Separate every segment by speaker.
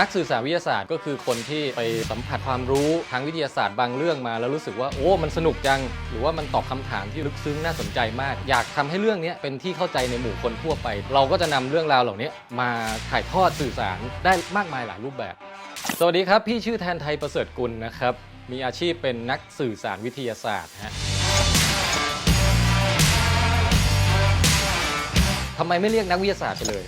Speaker 1: นักสื่อสารวิทยาศาสตร์ก็คือคนที่ไปสัมผัสความรู้ทางวิทยาศาสตร์บางเรื่องมา แล้วรู้สึกว่าโอ้ มันสนุกจัง หรือว่ามันตอบคำถามที่ลึกซึ้งน่าสนใจมาก อยากทำให้เรื่องนี้เป็นที่เข้าใจในหมู่คนทั่วไป เราก็จะนำเรื่องราวเหล่านี้มาถ่ายทอดสื่อสารได้มากมายหลายรูปแบบ สวัสดีครับ พี่ชื่อแทนไทยประเสริฐกุลนะครับมีอาชีพเป็นนักสื่อสารวิทยาศาสตร์ฮะทำไมไม่เรียกนักวิทยาศาสตร์ไปเลย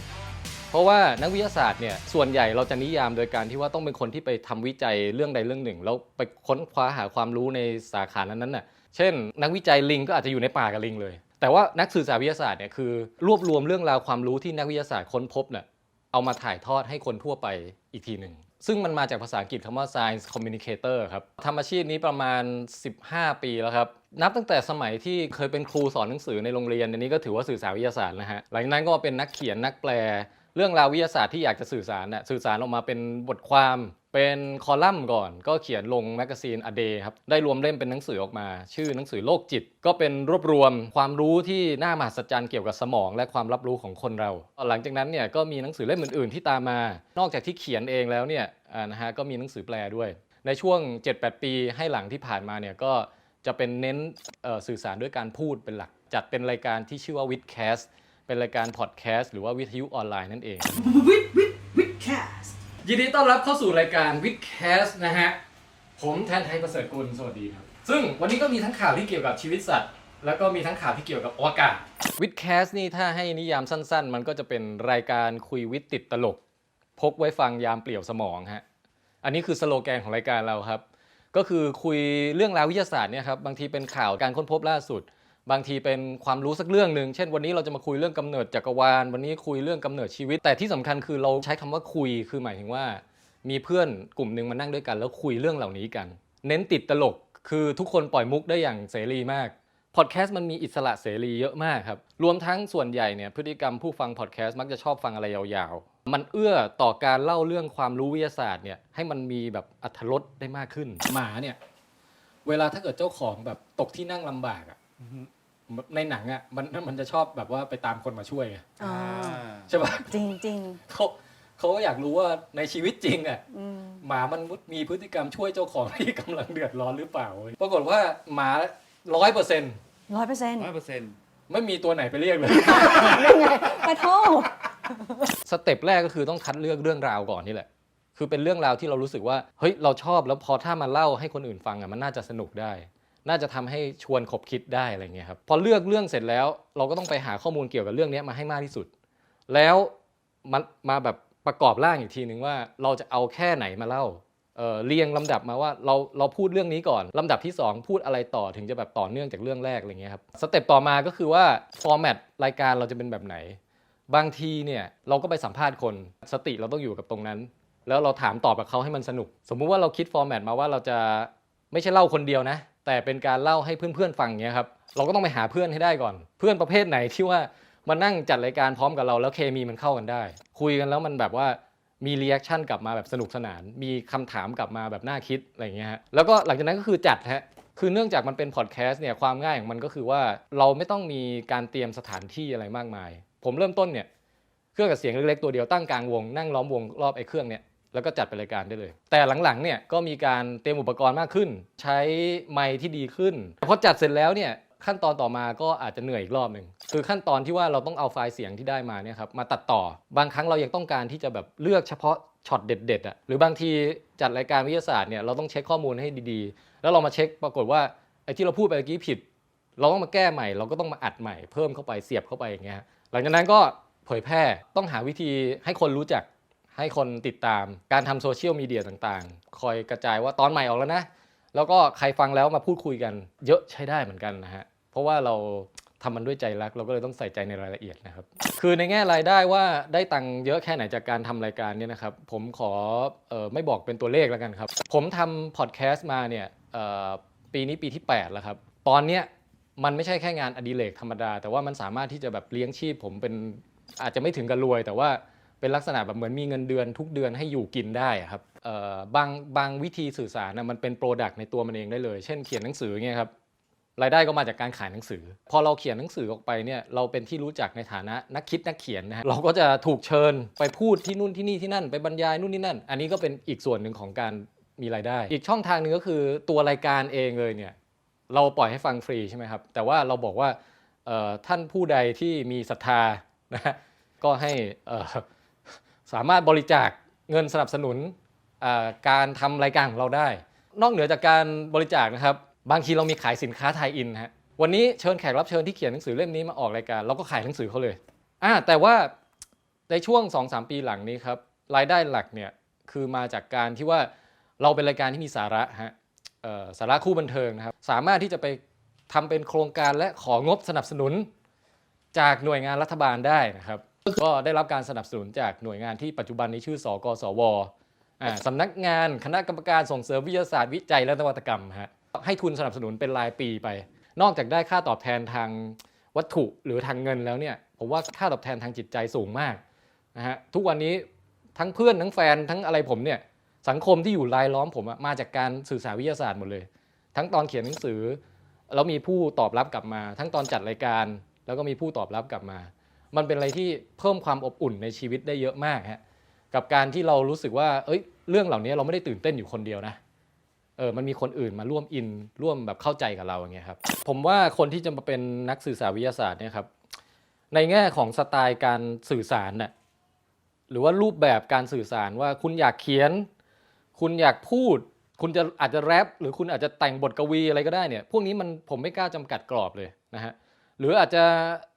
Speaker 1: เพราะว่านักวิทยาศาสตร์เนี่ยส่วนใหญ่เราจะนิยามโดยการที่ว่าต้องเป็นคนที่ไปทำวิจัยเรื่องใดเรื่องหนึ่ง แล้วไปค้นคว้าหาความรู้ในสาขานั้นๆน่ะเช่น นักวิจัยลิงก็อาจจะอยู่ในป่ากับลิงเลย แต่ว่านักสื่อสารวิทยาศาสตร์เนี่ยคือรวบรวมเรื่องราวความรู้ที่นักวิทยาศาสตร์ค้นพบเนี่ยเอามาถ่ายทอดให้คนทั่วไปอีกทีหนึ่งซึ่งมันมาจากภาษาอังกฤษคำว่า science communicator ครับทำอาชีพนี้ประมาณ 15 ปีแล้วครับ นับตั้งแต่สมัยที่เคยเป็นครูสอนหนังสือในโรงเรียนอันนี้ก็ถือว่าสื่อสารวิทยาศาสตร์นะฮะ หลังจากนั้นก็เป็นนักเขียนนักแปล เรื่องราววิทยาศาสตร์ที่อยากจะสื่อสารน่ะสื่อสารออกมาเป็นบทความเป็นคอลัมน์ก่อน ก็เขียนลงแมกกาซีน A Day ครับ ได้รวมเล่มเป็นหนังสือออกมา ชื่อหนังสือโลกจิต ก็เป็นรวบรวมความรู้ที่น่ามหัศจรรย์เกี่ยวกับสมอง และความรับรู้ของคนเรา หลังจากนั้นเนี่ยก็มีหนังสือเล่มอื่น ๆ ที่ตามมา นอกจากที่เขียนเองแล้วเนี่ยนะฮะก็มีหนังสือแปลด้วย ในช่วง 7-8 ปีให้หลังที่ผ่านมาเนี่ยก็จะเป็นเน้นสื่อสารด้วยการพูดเป็นหลัก จัดเป็นรายการที่ชื่อว่า w i t c a s t เป็นรายการพอดแคสต์หรือว่าวิทยุออนไลน์นั่นเอง
Speaker 2: วิดวิดวิดแคส
Speaker 1: ยินดีต้อนรับเข้าสู่รายการวิดแคสนะฮะ ผมแทนไทยประเสริฐกุลสวัสดีครับ ซึ่งวันนี้ก็มีทั้งข่าวที่เกี่ยวกับชีวิตสัตว์ แล้วก็มีทั้งข่าวที่เกี่ยวกับอวกาศวิดแคสนี่ถ้าให้นิยามสั้นๆ มันก็จะเป็นรายการคุยวิทย์ติดตลก พกไว้ฟังยามเปลี่ยวสมองฮะอันนี้คือสโลแกนของรายการเราครับ ก็คือคุยเรื่องราววิทยาศาสตร์เนี่ยครับบางทีเป็นข่าวการค้นพบล่าสุด บางทีเป็นความรู้สักเรื่องหนึ่งเช่น วันนี้เราจะมาคุยเรื่องกำเนิดจักรวาล วันนี้คุยเรื่องกำเนิดชีวิต แต่ที่สำคัญคือเราใช้คำว่าคุยคือหมายถึงว่า มีเพื่อนกลุ่มหนึ่งมานั่งด้วยกัน แล้วคุยเรื่องเหล่านี้กัน เน้นติดตลกคือทุกคนปล่อยมุกได้อย่างเสรีมากพอดแคสต์มันมีอิสระเสรีเยอะมากครับ รวมทั้งส่วนใหญ่เนี่ยพฤติกรรมผู้ฟังพอดแคสต์มักจะชอบฟังอะไรยาวๆ มันเอื้อต่อการเล่าเรื่องความรู้วิทยาศาสตร์เนี่ยให้มันมีแบบอัธรสได้มากขึ้น หมาเนี่ย เวลาถ้าเกิดเจ้าของแบบตกที่นั่งลำบากอะ ในหนังอะมันมันจะชอบแบบว่าไปตามคนมาช่วยไง
Speaker 3: อ่า
Speaker 1: ใช่ปะ
Speaker 3: จริงจริง
Speaker 1: เขาเขาก็อยากรู้ว่าในชีวิตจริงอะ
Speaker 3: ๆอืม
Speaker 1: หมามันมีพฤติกรรมช่วยเจ้าของที่กำลังเดือดร้อนหรือเปล่าเว้ยปรากฏว่าหมาร้อยเปอร์เซ็นต์
Speaker 3: ร้อยเปอร์เซ็นต์
Speaker 4: ร้อยเปอร์เซ็นต์
Speaker 1: ไม่มีตัวไหนไปเรียกเลย
Speaker 3: ยังไงไปโทษ
Speaker 1: สเต็ปแรกก็คือต้องคัดเลือกเรื่องราวก่อนนี่แหละ คือเป็นเรื่องราวที่เรารู้สึกว่า เฮ้ย เราชอบแล้วพอถ้ามาเล่าให้คนอื่นฟังอะมันน่าจะสนุกได้ น่าจะทำให้ชวนขบคิดได้อะไรเงี้ยครับพอเลือกเรื่องเสร็จแล้ว เราก็ต้องไปหาข้อมูลเกี่ยวกับเรื่องนี้มาให้มากที่สุด แล้วมันมาแบบประกอบร่างอีกทีหนึ่งว่าเราจะเอาแค่ไหนมาเล่าเเรียงลำดับมาว่าเราเราพูดเรื่องนี้ก่อนลำดับที่ 2 พูดอะไรต่อถึงจะแบบต่อเนื่องจากเรื่องแรกอะไรเงี้ยครับสเต็ปต่อมาก็คือว่าฟอร์แมตรายการเราจะเป็นแบบไหน บางทีเนี่ยเราก็ไปสัมภาษณ์คนสติเราต้องอยู่กับตรงนั้น แล้วเราถามตอบกับเขาให้มันสนุก สมมุติว่าเราคิดฟอร์แมตมาว่าเราจะไม่ใช่เล่าคนเดียวนะ แต่เป็นการเล่าให้เพื่อนๆฟังเงี้ยครับเราก็ต้องไปหาเพื่อนให้ได้ก่อน เพื่อนประเภทไหนที่ว่ามานั่งจัดรายการพร้อมกับเราแล้วเคมีมันเข้ากันได้ คุยกันแล้วมันแบบว่ามีรีแอคชั่นกลับมาแบบสนุกสนาน มีคำถามกลับมาแบบน่าคิดอะไรอย่างเงี้ยฮะแล้วก็หลังจากนั้นก็คือจัดฮะคือเนื่องจากมันเป็นพอดแคสต์เนี่ยความง่ายของมันก็คือว่าเราไม่ต้องมีการเตรียมสถานที่อะไรมากมาย ผมเริ่มต้นเนี่ยเครื่องกับเสียงเล็กๆตัวเดียวตั้งกลางวงนั่งล้อมวงรอบไอ้เครื่องเนี่ย แล้วก็จัดเป็นรายการได้เลย แต่หลังๆเนี่ยก็มีการเตรียมอุปกรณ์มากขึ้น ใช้ไมค์ที่ดีขึ้นพอจัดเสร็จแล้วเนี่ยขั้นตอนต่อมาก็อาจจะเหนื่อยอีกรอบหนึ่งคือขั้นตอนที่ว่าเราต้องเอาไฟล์เสียงที่ได้มาเนี่ยครับมาตัดต่อบางครั้งเรายังต้องการที่จะแบบเลือกเฉพาะช็อตเด็ดๆอะหรือบางทีจัดรายการวิทยาศาสตร์เนี่ยเราต้องเช็คข้อมูลให้ดีๆ แล้วเรามาเช็คปรากฏว่าไอ้ที่เราพูดไปเมื่อกี้ผิด เราต้องมาแก้ใหม่ เราก็ต้องมาอัดใหม่เพิ่มเข้าไปเสียบเข้าไปอย่างเงี้ยหลังจากนั้นก็เผยแพร่ต้องหาวิธีให้คนรู้จัก ให้คนติดตามการทำโซเชียลมีเดียต่างๆ คอยกระจายว่าตอนใหม่ออกแล้วนะ แล้วก็ใครฟังแล้วมาพูดคุยกันเยอะใช้ได้เหมือนกันนะฮะ เพราะว่าเราทำมันด้วยใจรัก เราก็เลยต้องใส่ใจในรายละเอียดนะครับ คือในแง่รายได้ว่าได้ตังค์เยอะแค่ไหนจากการทำรายการเนี่ยนะครับ ผมขอเออไม่บอกเป็นตัวเลขแล้วกันครับ ผมทำพอดแคสต์มาเนี่ยเอ่อปีนี้ปีที่ 8 แล้วครับ ตอนเนี้ยมันไม่ใช่แค่งานอดิเรกธรรมดา แต่ว่ามันสามารถที่จะแบบเลี้ยงชีพผมเป็นอาจจะไม่ถึงกับรวย แต่ว่า เป็นลักษณะแบบเหมือนมีเงินเดือนทุกเดือนให้อยู่กินได้อะครับบางบางวิธีสื่อสารนะมันเป็นโปรดักต์ในตัวมันเองได้เลย เช่นเขียนหนังสือเงี้ยครับรายได้ก็มาจากการขายหนังสือ พอเราเขียนหนังสือออกไปเนี่ยเราเป็นที่รู้จักในฐานะนักคิดนักเขียนนะฮะเราก็จะถูกเชิญไปพูดที่นู่นที่นี่ที่นั่นไปบรรยายนู่นนี่นั่น อันนี้ก็เป็นอีกส่วนหนึ่งของการมีรายได้ อีกช่องทางหนึ่งก็คือตัวรายการเองเลยเนี่ยเราปล่อยให้ฟังฟรีใช่ไหมครับ แต่ว่าเราบอกว่าท่านผู้ใดที่มีศรัทธานะฮะก็ให้อ่อ สามารถบริจาคเงินสนับสนุนการทำรายการของเราได้ นอกเหนือจากการบริจาคนะครับ บางทีเรามีขายสินค้าไทยอินฮะวันนี้เชิญแขกรับเชิญที่เขียนหนังสือเล่มนี้มาออกรายการเราก็ขายหนังสือเขาเลยอ่าแต่ว่าในช่วง 2-3 ปีหลังนี้ครับรายได้หลักเนี่ยคือมาจากการที่ว่าเราเป็นรายการที่มีสาระฮะสาระคู่บันเทิงนะครับ สามารถที่จะไปทำเป็นโครงการและของบสนับสนุนจากหน่วยงานรัฐบาลได้นะครับ ก็ได้รับการสนับสนุนจากหน่วยงานที่ปัจจุบันนี้ชื่อ สกสวอ่าสำนักงานคณะกรรมการส่งเสริมวิทยาศาสตร์วิจัยและนวัตกรรมฮะให้ทุนสนับสนุนเป็นรายปีไป นอกจากได้ค่าตอบแทนทางวัตถุหรือทางเงินแล้วเนี่ยผมว่าค่าตอบแทนทางจิตใจสูงมากนะฮะทุกวันนี้ทั้งเพื่อนทั้งแฟนทั้งอะไรผมเนี่ยสังคมที่อยู่รายล้อมผมอะมาจากการสื่อสารวิทยาศาสตร์หมดเลย ทั้งตอนเขียนหนังสือแล้วมีผู้ตอบรับกลับมา ทั้งตอนจัดรายการ แล้วก็มีผู้ตอบรับกลับมา มันเป็นอะไรที่เพิ่มความอบอุ่นในชีวิตได้เยอะมากฮะกับการที่เรารู้สึกว่า เอ้ย เรื่องเหล่านี้เราไม่ได้ตื่นเต้นอยู่คนเดียวนะเออมันมีคนอื่นมาร่วมอินร่วมแบบเข้าใจกับเราอย่างเงี้ยครับผมว่าคนที่จะมาเป็นนักสื่อสารวิทยาศาสตร์เนี่ยครับในแง่ของสไตล์การสื่อสารน่ะหรือว่ารูปแบบการสื่อสารว่าคุณอยากเขียน คุณอยากพูด คุณจะอาจจะแรปหรือคุณอาจจะแต่งบทกวีอะไรก็ได้เนี่ย พวกนี้มันผมไม่กล้าจำกัดกรอบเลยนะฮะหรืออาจจะ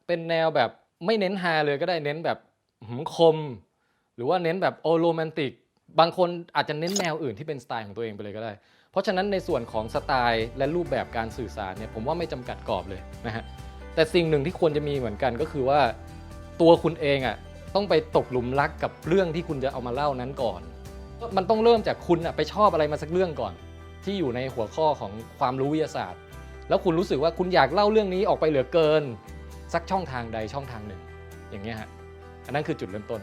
Speaker 1: เป็นแนวแบบ ไม่เน้นฮาเลยก็ได้เน้นแบบหืมคม หรือว่าเน้นแบบโอโรแมนติก บางคนอาจจะเน้นแนวอื่นที่เป็นสไตล์ของตัวเองไปเลยก็ได้ เพราะฉะนั้นในส่วนของสไตล์และรูปแบบการสื่อสารเนี่ยผมว่าไม่จำกัดกรอบเลยนะฮะแต่สิ่งหนึ่งที่ควรจะมีเหมือนกันก็คือว่าตัวคุณเองอะต้องไปตกหลุมรักกับเรื่องที่คุณจะเอามาเล่านั้นก่อน มันต้องเริ่มจากคุณอะไปชอบอะไรมาสักเรื่องก่อน ที่อยู่ในหัวข้อของความรู้วิทยาศาสตร์ แล้วคุณรู้สึกว่าคุณอยากเล่าเรื่องนี้ออกไปเหลือเกิน สักช่องทางใดช่องทางหนึ่ง อย่างเงี้ยฮะอันนั้นคือจุดเริ่มต้น